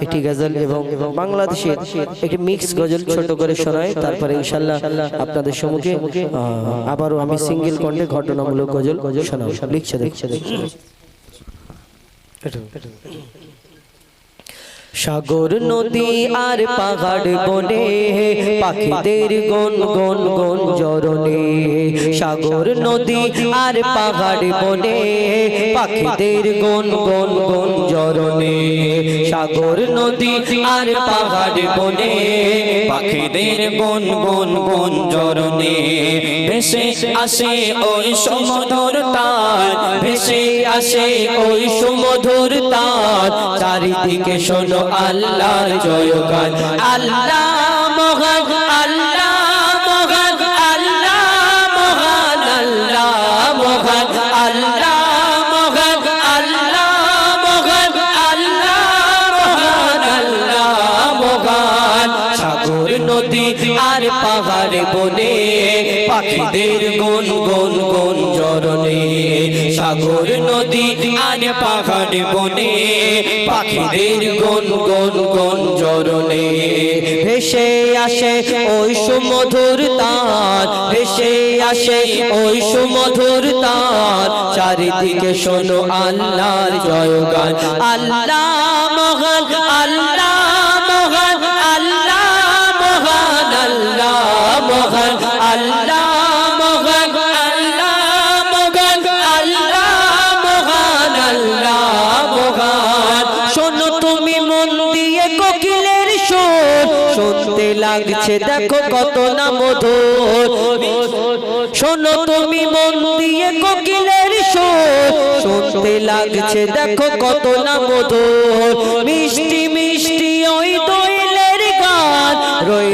একটি গজল এবং বাংলাদেশের একটি মিক্স গজল ছোট করে শোনায় তারপরে ইনশাল্লাহ আপনাদের সম্মুখে আবারও আমি সিঙ্গেল কণ্ঠে ঘটনামূলক গজল গজল শোনাবো। লিখছে দেখছে দেখছে সাগর নদী আর পাহাড় বনে পাখিদের গন গন গন জরনে সাগর নদী আর পাহাড় বনে পাখিদের গন গন গন জরনে সাগর নদী আর পাহাড় বনে পাখিদের বন বন বন জরনে ভেসে আসে ওই সুমধুর তার, ভেসে আসে ওই সুমধুর তার। চারিদিকে শোনো আল্লাহর জয়গান, আল্লাহ মহান। পাখিদের গুন গুন গুন জরনে সাগর, নদী আর পাহাড় বনে, পাখিদের গুন গুন গুন জরনে ভেসে আসে ওই সুমধুর তার, ভেসে আসে ওই সুমধুর তার। চারিদিকে শোনো আল্লাহর জয়গান, আল্লাহ মহান, আল্লাহ লাগছে, দেখো কত না মধুর। শোনো তুমি মন দিয়ে কোকিলের শুনতে লাগছে, দেখো কত না মধুর। মিষ্টি মিষ্টি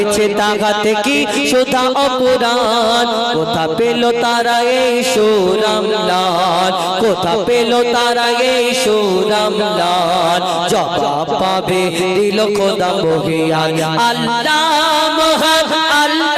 রয়েছে তাহাতে কি সুধা অপুরাণ। কোথা পেল তারা এই সুরাম লাল কোথা পেল তারা এই সুরাম লাল জবাব পাবে দিল খোদা বহিয়া আল্লাহ আল্লাহ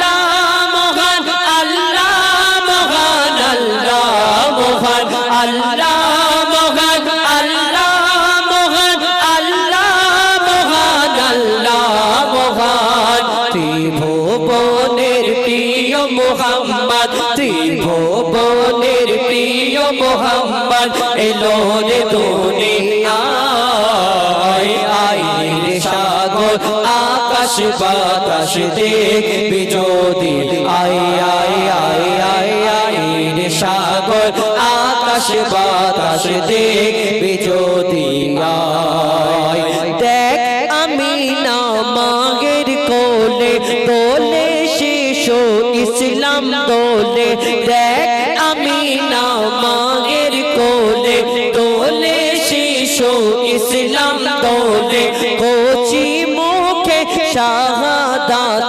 দেখবি যদি আই আই আই আই আই রে সাগর, আকাশ বাতাস দেখবি যদি আয় দেখ আমি না মাগের কোলে দোলে শিশু ইসলাম দোলে। দেখ আমি না মাগের কোলে দোলে শিশু ইসলাম দোলে। কোচি মুখে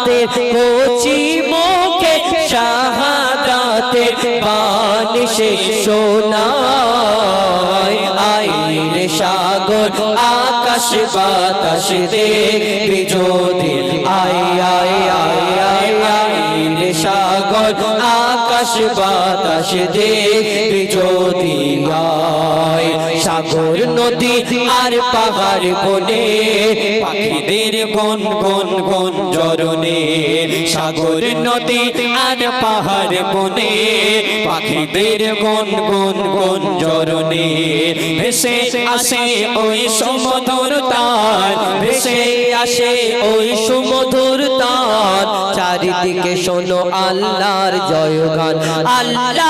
শাহাদাতে কোচি মুখে শাহাদাতে বানিশে সোনায় আইরে সাগর, আকাশ বাতাস দেখবি যদি আই আই আই আই আইরে সাগর, আকাশ বাতাস দেখবি যদি আয় সাগর নদী আর পাহাড় বনে, পাখিদের গন গন গন জরনে সাগর নদী আর পাহাড় বনে, পাখিদের গন গন গন জরনে ভেসে আসে ওই সমুদর তার, ভেসে আসে ওই সমুদর তার। চারিদিকে শোনো আল্লাহর জয়গান, আল্লাহ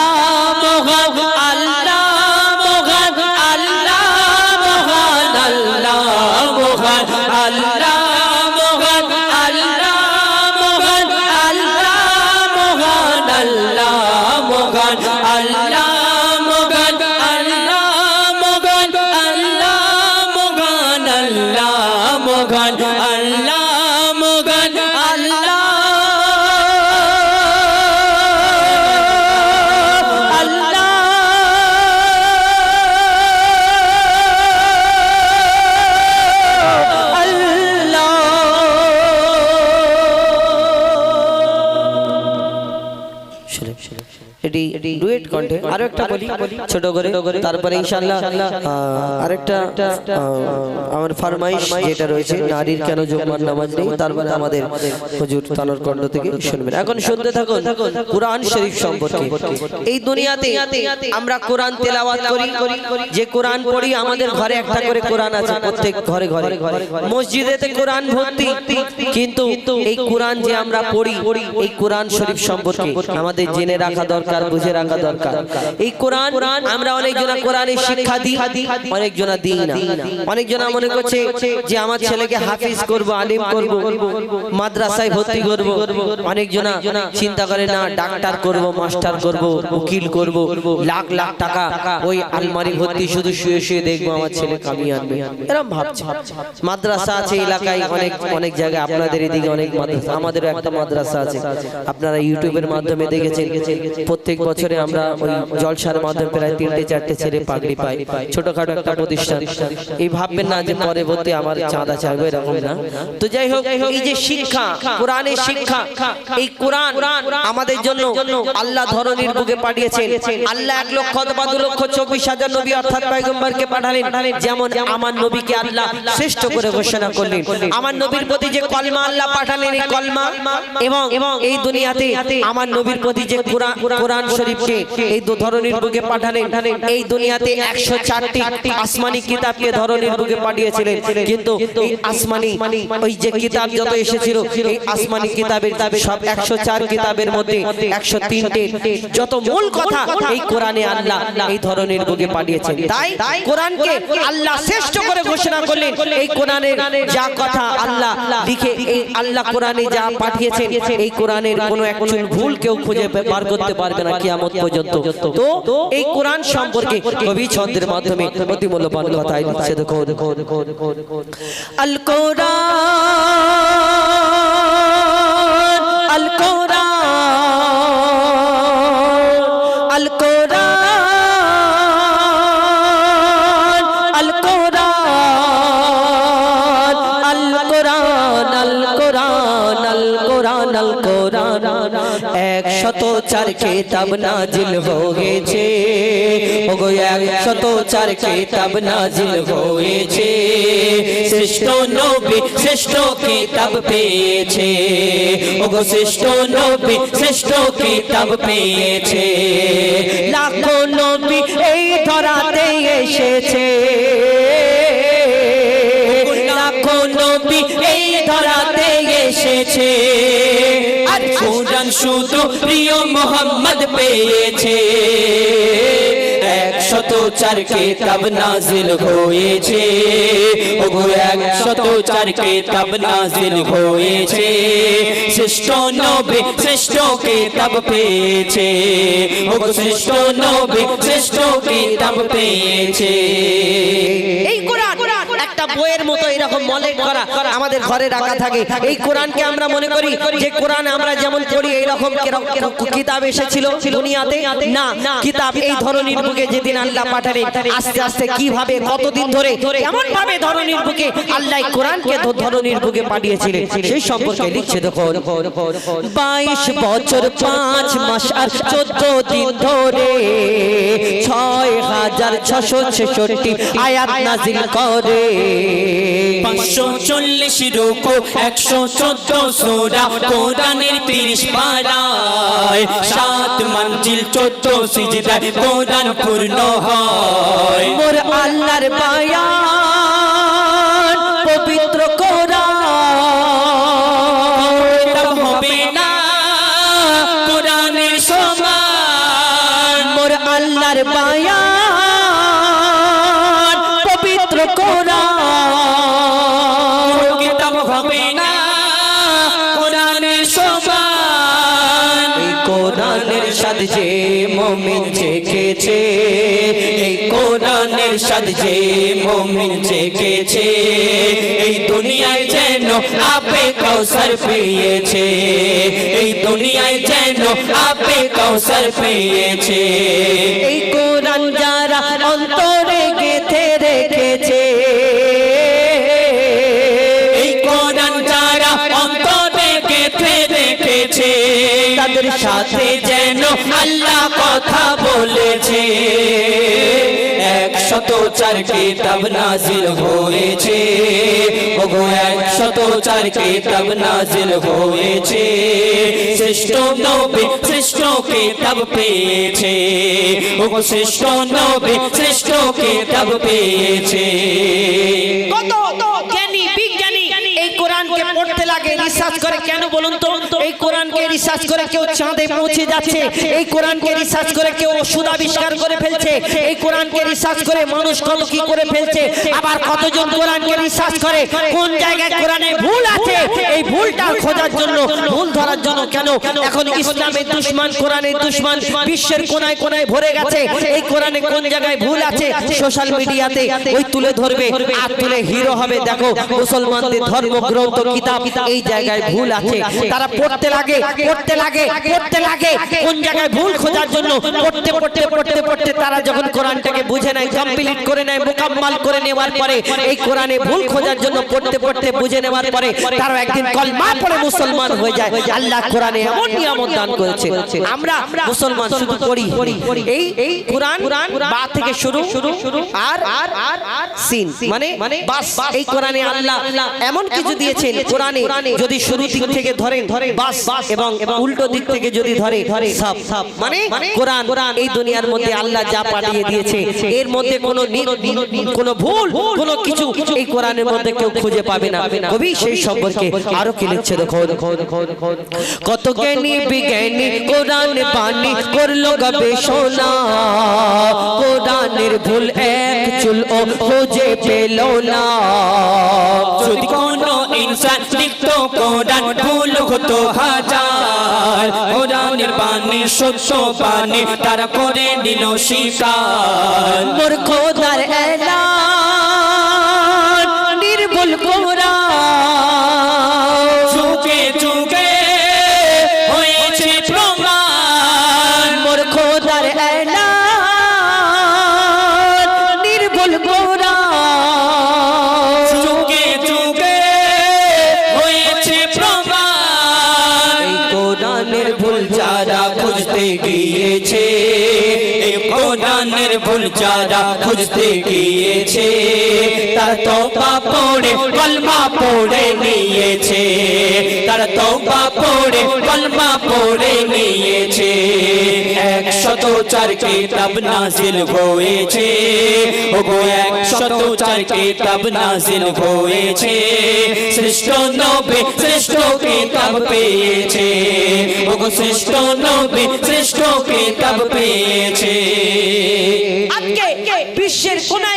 এটি ডুয়েট কণ্ঠে। আরও একটা বলি। ছোট করে। তারপরে ইনশাআল্লাহ আরেকটা আমার ফরমাইশ যেটা রয়েছে নারীর কেন জুম্মার নামাজ নেই তারপরে আমাদের হুজুর তানোর কণ্ঠ থেকে শুনবেন। এখন শুনতে থাকুন কোরআন শরীফ সম্পর্কে। এই দুনিয়াতে আমরা কোরআন তেলাওয়াত করি যে কোরআন পড়ি আমাদের ঘরে একটা করে কোরআন আছে প্রত্যেক ঘরে ঘরে। মসজিদেতে কোরআন ভর্তি। কিন্তু এই কোরআন যে আমরা পড়ি এই কোরআন শরীফ সম্পর্কে আমাদের জেনে রাখা দরকার। বুঝে রাখা দরকার। এই কোরআন, আমরা অনেকজনা কোরআনের শিক্ষা দিই অনেকজনা দিই না। অনেকজনা মনে করছে যে আমার ছেলেকে হাফিজ করব, আলিম করব, মাদ্রাসায় ভর্তি করব। অনেকজনা চিন্তা করে, না, ডাক্তার করব, মাস্টার করব, উকিল করব, লাখ লাখ টাকা ওই আলমারি ভর্তি শুধু শুয়ে শুয়ে দেখব আমার ছেলে কামিয়ে আনবে। এরকম ভাবছে। মাদ্রাসা আছে এলাকায় অনেক অনেক জায়গায়। আপনাদের এদিকে অনেক মাদ্রাসা, আমাদেরও একটা মাদ্রাসা আছে। আপনারা ইউটিউবের মাধ্যমে দেখেছেন প্রত্যেক বছরে আমরা ওই জলসার মাধ্যমে প্রায় তিনটে চারটে ছেলে পাগড়ি পাই ছোটখাটো একটা প্রতিষ্ঠান। এই ভাববেন না যে পরবর্তী আমার চাঁদা চাইবে এরকম না। তো যাই হোক এই যে শিক্ষা কোরআনের শিক্ষা এই কোরআন আমাদের জন্য আল্লাহ ধরনের বুকে পাঠিয়েছেন। আল্লাহ এক লক্ষ অথবা দু লক্ষ চব্বিশ হাজার নবী অর্থাৎ পয়গম্বরকে পাঠালেন। যেমন আমার নবীকে আল্লাহ শ্রেষ্ঠ করে ঘোষণা করলেন। আমার নবীর প্রতি যে কলমা আল্লাহ পাঠালেন এই কলমা এবং এই দুনিয়াতে আমার নবীর প্রতি যে কোরআন কোরআন শরীফকে এই দু ধরনের বুকে পাঠালেন। এই দুনিয়াতে একশো চারটি আসমানি কিতাবকে ধরনের বুকে পাঠিয়েছিলেন। কিন্তু এই আসমানি, ওই যে কিতাব যত এসেছিল, এই আসমানি কিতাবের সব একশো চার কিতাবের মধ্যে একশো তিনটে যত মূল কথা এই কোরআনে আল্লাহ এই ধরনের বুকে পাঠিয়েছেন। তাই কোরআনকে আল্লাহ শ্রেষ্ঠ করে ঘোষণা করলেন, এই কোরআনের যা কথা আল্লাহ লিখে, এই আল্লাহ কোরআনে যা পাঠিয়েছেন, এই কোরআনের কোনো একজন ভুল কেউ খুঁজে বার করতে পারবে না। কিয়ামত পর্যন্ত। তো এই কোরআন সম্পর্কে কবি ছন্দের মাধ্যমে অতি মূল্যবান কথা দিচ্ছে দেখো আল কোরআন আল কোরআন আল কোরআন। একশত চার নাজিল হয়েছে। ওগো, একশত হয়েছে। পেয়েছে। ওগো পেয়েছে। লাখো নবী এই ধরাতে এসেছে। লাখো নবী এই ধরাতে এসেছে। আর কোরআন শুধু প্রিয় মোহাম্মদ পেয়েছে। একশত চার কিতাব নাজিল হয়েছে। ওগো একশত চার কিতাব নাজিল হয়েছে। শ্রেষ্ঠ নবী শ্রেষ্ঠ কিতাব পেয়েছে। ওগো শ্রেষ্ঠ নবী শ্রেষ্ঠ কিতাব পেয়েছে। এই কোরআন বইয়ের মতো এরকম মলেট করা আমাদের ঘরে রাখা থাকে। এই কোরআনকে আমরা মনে করি যে কোরআন আমরা যেমন পড়ি, এইরকম কিতাব এসেছিল দুনিয়াতে? না, কিতাব এই ধরনের বুকে যেদিন আল্লাহ পাঠালেন আস্তে আস্তে কীভাবে, কতদিন ধরে কেমন ভাবে ধরনের বুকে আল্লাহ কোরআনকে ধরনের বুকে পাঠিয়েছিলেন, সেই সম্পর্কে লিখছে দেখো বাইশ বছর পাঁচ মাস আর চোদ্দ দিন ধরে ছয় হাজার ছশো ছেষট্টি আয়াত নাজিল করে। পাঁচশো চল্লিশ রুকু, একশো চোদ্দ সোরা কোরআনের তিরিশ পাড়ায়, সাত মঞ্জিল চোদ্দ সিজদায় কোরআন পূর্ণ হয়। যে মমিন জেগেছে এই দুনিয়ায় যেন আপে কৌসর পেয়েছে এই দুনিয়ায় যেন আপে কৌসর পেয়েছে। এই কোরআন যারা অন্তরে গেথে রেখেছে তাদের সাথে যেন আল্লাহ কথা বলেছে। একশত চার কিতাব নাজিল হয়েছে। ওগো, একশত চার কিতাব নাজিল হয়েছে। শ্রেষ্ঠ নবী শ্রেষ্ঠ কিতাব পেয়েছে। ওগো, শ্রেষ্ঠ নবী শ্রেষ্ঠ পেয়েছে। কত জ্ঞানী বিজ্ঞানী কোরআনকে পড়তে লাগে, রিসার্চ করে কেন বলুন তো? এই কোরআনকে রিসার্চ করে কেউ চাঁদে পৌঁছে যাচ্ছে, এই কোরআনকে রিসার্চ করে কেউ ওষুধ আবিষ্কার করে ফেলছে, এই কোরআনকে রিসার্চ করে মানুষ কত কি করে ফেলছে, আবার কতজন কোরআনকে রিসার্চ করে, কোন জায়গায় কোরআনে ভুল আছে, এই ভুলটা খোঁজার জন্য, ভুল ধরার জন্য কেন? এখন ইসলামের দুশ্মন, কোরআনের দুশ্মন, বিশ্বের কোনায় কোনায় ভরে গেছে, এই কোরআনে কোন জায়গায় ভুল আছে? সোশ্যাল মিডিয়াতে ওই তুলে ধরবে, আর তুলে হিরো হবে, দেখো, মুসলমানদের ধর্মগ্রন্থ কিতাব এই জায়গায় ভুল আছে তারা পড়তে লাগে পড়তে লাগে পড়তে লাগে কোন জায়গায় ভুল খোঁজার জন্য পড়তে পড়তে পড়তে পড়তে তারা যখন কোরআনটাকে বুঝে নেয় কমপ্লিট করে নেয় মোকাম্মাল করে নেওয়ার পরে এই কোরআনে ভুল খোঁজার জন্য পড়তে পড়তে বুঝে নেওয়ার পরে তারা একদিন কলমা পড়ে মুসলমান হয়ে যায় আল্লাহ কোরআনে এমন নিয়ামত দান করেছে আমরা মুসলমান শুধু পড়ি এই এই কোরআন বা থেকে শুরু শুরু আর আর আর সিন মানে মানে বাস এই কোরআনে আল্লাহ এমন কিছু দিয়েছেন কোরআনে। যদি শুরু দিক থেকে ধরেন বাস এবং উল্টো দিক থেকে যদি ধরে ধরে সব সব মানে কোরআন এই দুনিয়ার মধ্যে আল্লাহ যা পাঠিয়ে দিয়েছে এর মধ্যে কোনো কোনো ভুল কোনো কিছু এই কোরআনের মধ্যে কেউ খুঁজে পাবে না। কবি সেই সম্পর্কে আরও কি লিখছে? দেখো কত জ্ঞানী বিজ্ঞানী কোরআন পানি করল গবেষণা কোরআনের ভুল এক চুল ও খুঁজে পেল না। যদি কোনো ইনসান লিখতো কোরআন ভুল হতো হাজার। কোরআনের বাণী সত্য বাণী তারা করে নিল শিকার। মূর্খদার খোদার খুঁজতে গিয়েছে। তার তওবা পড়ে, কলমা পড়ে নিয়েছে। তার পড়ে, কলমা পড়ে নিয়েছে। একশত চার নাজিল হয়েছে। ওগো, একশত চার নাজিল হয়েছে। পেয়েছে। ওগো পেয়েছে। আজকে বিশ্বের কোনায়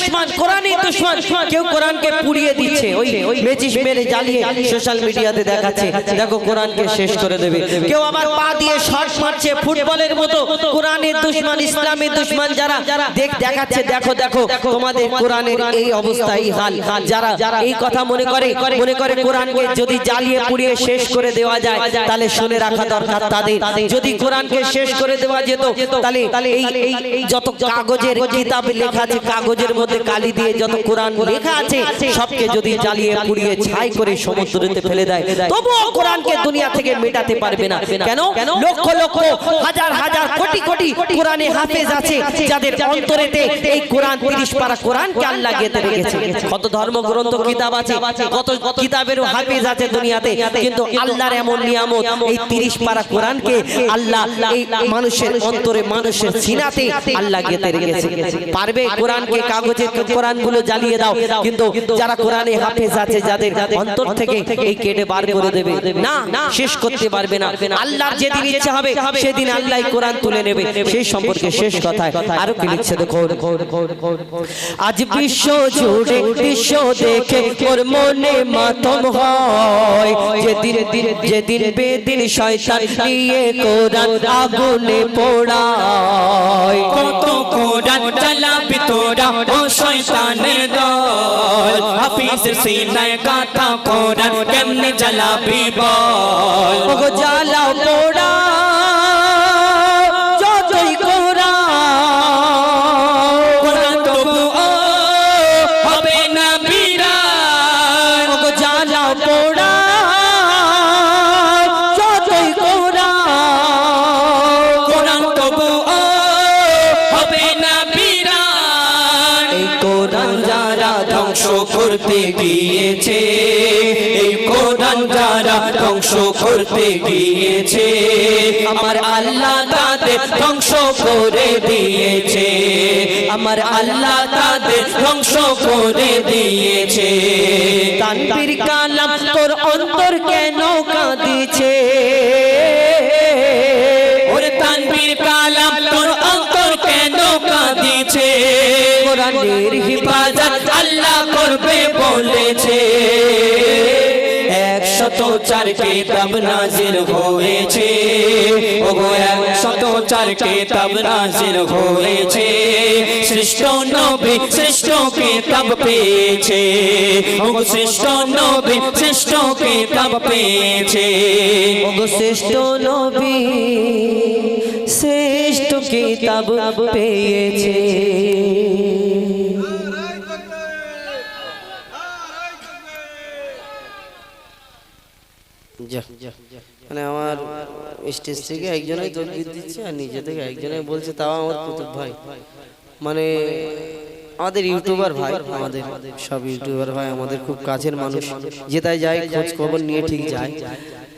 দুশ্মন কোরআনের দুশ্মন। কেউ কোরআনকে পুড়িয়ে দিচ্ছে। ওই মেজিস মেরে জ্বালিয়ে সোশ্যাল মিডিয়াতে দেখাচ্ছে। দেখো, কোরআনকে শেষ করে দেবে। কেউ আবার পা দিয়ে শর্ট মারছে ফুটবলের মতো। কোরআনের দুশ্মন ইসলামের দুশ্মন যারা দেখ দেখাচ্ছে, দেখো দেখো, তোমাদের কোরআনের এই অবস্থা এই হাল। যারা এই কথা মনে করে মনে করে কোরআনকে যদি জ্বালিয়ে পুড়িয়ে শেষ করে দেওয়া যায়, তাহলে শুনে রাখা দরকার তাদের। যদি কোরআনকে শেষ করে দেওয়া যেত, তাহলে এই যত কাগজের কিতাব লেখা আছে, কাগজের মধ্যে কালি দিয়ে যত কোরআন লেখা আছে সবকে যদি জ্বালিয়ে পুড়িয়ে ছাই করে সমুদ্রেতে ফেলে দেয়। তবুও কোরআনকে দুনিয়া থেকে মেটাতে পারবে না। কেন? লক্ষ লক্ষ হাজার হাজার কোটি কোটি কোরআনে হাফেজ আছে যাদের অন্তরেতে এই কোরআন তিরিশ পারা কোরআনকে আল্লাহ গেতে রেখেছে। কত ধর্মগ্রন্থ কিতাব আছে কত কিতাবেরও হাফেজ আছে দুনিয়াতে। কিন্তু আল্লাহর এমন নিয়ামত এই তিরিশ পারা কোরআনকে আল্লাহ এই মানুষের অন্তরে মানুষের সিনাতে আল্লাহ গেতে রেখেছে পারবে কোরআনকে কাগজে কোরআনগুলো জ্বালিয়ে দাও। কিন্তু যারা কোরআনে হাফেজ আছে, যাদের অন্তর থেকে এই কেটে বার করে দেবে। না, শেষ করতে পারবে না। আল্লাহর যেদিন ইচ্ছা হবে, সেদিন আল্লাহ কোরআন তুলে নেবে। সেই সম্পর্কে শেষ কথায় আরও কি লিখছে দেখো আজ বিশ্ব জুড়ে বিশ্ব দেখে ওর মনে মাতম হয়। যেদিন দিন যেদিন বেদিন শয়তান নিয়ে কোরআন আগুনে পোড়ায়। কত কোরআন চালাবি তোরা শয়তানের দল। হাফিজ সিনায় কাঁথা কোরআন কেমনে জ্বালাবি বল? ওগো জ্বালাও পোড়া। গিয়েছে এই কোরআন যারা ধ্বংস করতে গিয়েছে, আমার আল্লাহ তাদের ধ্বংস করে দিয়েছে। আমার আল্লাহ তাদের ধ্বংস করে দিয়েছে। তানবীর কালাম তোর অন্তর কেন কাঁদিছে? কোরআনের হিফাজত আল্লাহ করবে বলেছে। একশত চার কেতাব নাজিল হয়েছে। ওগো একশত চার কেতাব নাজিল হয়েছে। শ্রেষ্ঠ নবী শ্রেষ্ঠ কেতাব পেয়েছে। ওগো শ্রেষ্ঠ নবী শ্রেষ্ঠ কেতাব পেয়েছে। ওগো শ্রেষ্ঠ নবী শ্রেষ্ঠ কিতাব পেয়েছে। মানে আমার স্টেজ থেকে একজনই তকবির দিচ্ছে আর নিজে থেকে একজনই বলছে, তাও আমার কুতুব ভাই। মানে আমাদের ইউটিউবার ভাই, আমাদের সব ইউটিউবার ভাই, আমাদের খুব কাছের মানুষ যেটাই যায়, খোঁজ খবর নিয়ে ঠিক যায়।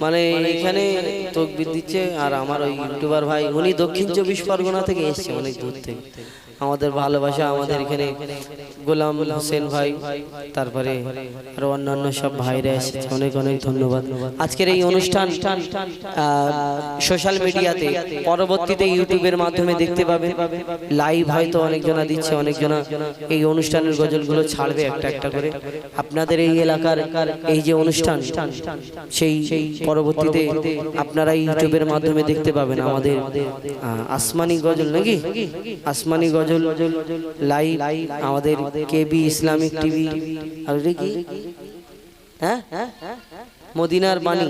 মানে এখানে তকবির দিচ্ছে আর আমার ওই ইউটিউবার ভাই উনি দক্ষিণ চব্বিশ পরগনা থেকে এসছে অনেক দূর থেকে। আমাদের ভালোবাসা আমাদের এখানে গোলাম হোসেন ভাই তারপরে আরও অন্যান্য সব ভাইরা এসেছে। অনেক অনেক ধন্যবাদ। আজকের এই অনুষ্ঠান সোশ্যাল মিডিয়াতে পরবর্তীতে ইউটিউবের মাধ্যমে দেখতে পাবে লাইভ হয়তো অনেকজনা দিচ্ছে অনেকজনা এই অনুষ্ঠানের গজলগুলো ছাড়বে একটা একটা করে। আপনাদের এই এলাকার এই যে অনুষ্ঠান সেই সেই পরবর্তীতে আপনারা ইউটিউবের মাধ্যমে দেখতে পাবেন আমাদের আসমানি গজল নাকি? আসমানি গজল লাইভ আমাদের কেবি ইসলামিক টিভি। আর কি? হ্যাঁ হ্যাঁ হ্যাঁ? মদিনার বাণী।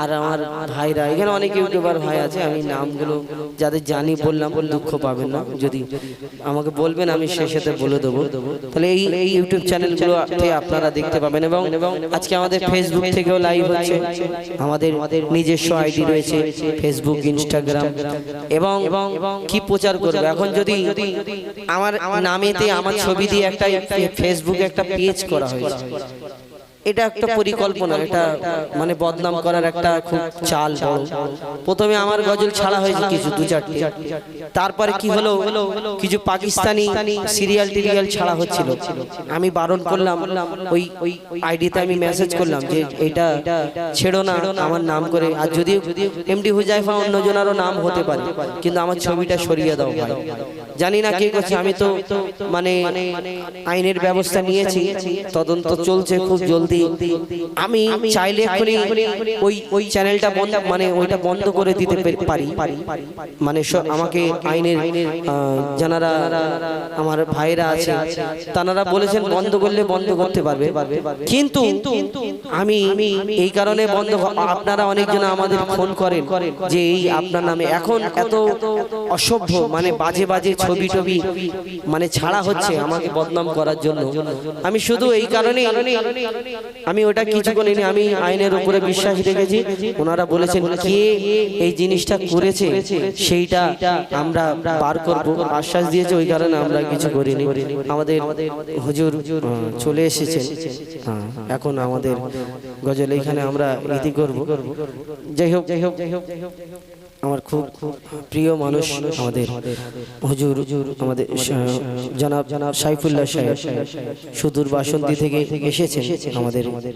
আর আমার ভাইরা এখানে অনেক ইউটিউবার ভাই আছে আমি নামগুলো যাদের জানি বললাম দুঃখ পাবেন না। যদি আমাকে বলবেন আমি শেষেতে বলে দেবো। তাহলে এই এই ইউটিউব চ্যানেলগুলো আপনারা দেখতে পাবেন এবং আজকে আমাদের ফেসবুক থেকেও লাইভ হচ্ছে। আমাদের নিজস্ব আইডি রয়েছে ফেসবুক ইনস্টাগ্রাম এবং কি প্রচার করবে? এখন যদি আমার নামেতে আমার ছবি দিয়ে একটা ফেসবুকে একটা পেজ করা হয়েছে এটা একটা পরিকল্পনা এটা মানে বদনাম করার একটা খুব চাল প্রথমে আমার গজল ছাড়া হয়েছে কিছু দু চারটি তারপরে কি হলো কিছু পাকিস্তানি সিরিয়াল টিরিয়াল ছাড়া হচ্ছিল। আমি বারণ করলাম ওই ওই আইডিতে আমি মেসেজ করলাম যে এটা ছেড়ো না আমার নাম করে। আর যদিও এমডি হুজাইফা অন্যজনেরও নাম হতে পারে কিন্তু আমার ছবিটা সরিয়ে দাও ভাই। জানি না কে করছে আমি তো মানে আইনের ব্যবস্থা নিয়েছি তদন্ত চলছে খুব জলদি আমি চাইলে এক্ষুনি ওই ওই চ্যানেলটা বন্ধ মানে ওইটা বন্ধ করে দিতে পারি। মানে আমাকে আইনের যারা আমার ভাইরা আছে তারা বলেছেন বন্ধ করলে বন্ধ করতে পারবে। কিন্তু আমি এই কারণে বন্ধ আপনারা অনেকজন আমাদের ফোন করেন যে এই আপনার নামে এখন এত অসভ্য মানে বাজে বাজে ছবি টবি মানে ছাড়া হচ্ছে আমাকে বদনাম করার জন্য। আমি শুধু এই কারণে আমি ওটা কিছু করিনি আমি আইনের উপরে বিশ্বাস রেখেছি ওনারা বলেছেন কে এই জিনিসটা করেছে সেইটা আমরা বার করব। আশ্বাস দিয়েছে ওই কারণে আমরা কিছু করিনি। আমাদের হুজুর চলে এসেছেন। হ্যাঁ, এখন আমাদের গজল এইখানে আমরা ইতি করব। যাই হোক। যাই হোক যাই হোক। আমার খুব প্রিয় মানুষ আমাদের হুজুর, আমাদের জনাব জনাব সাইফুল্লাহ সাহেব। সুদূর বাসন্তী থেকে এসেছেন আমাদের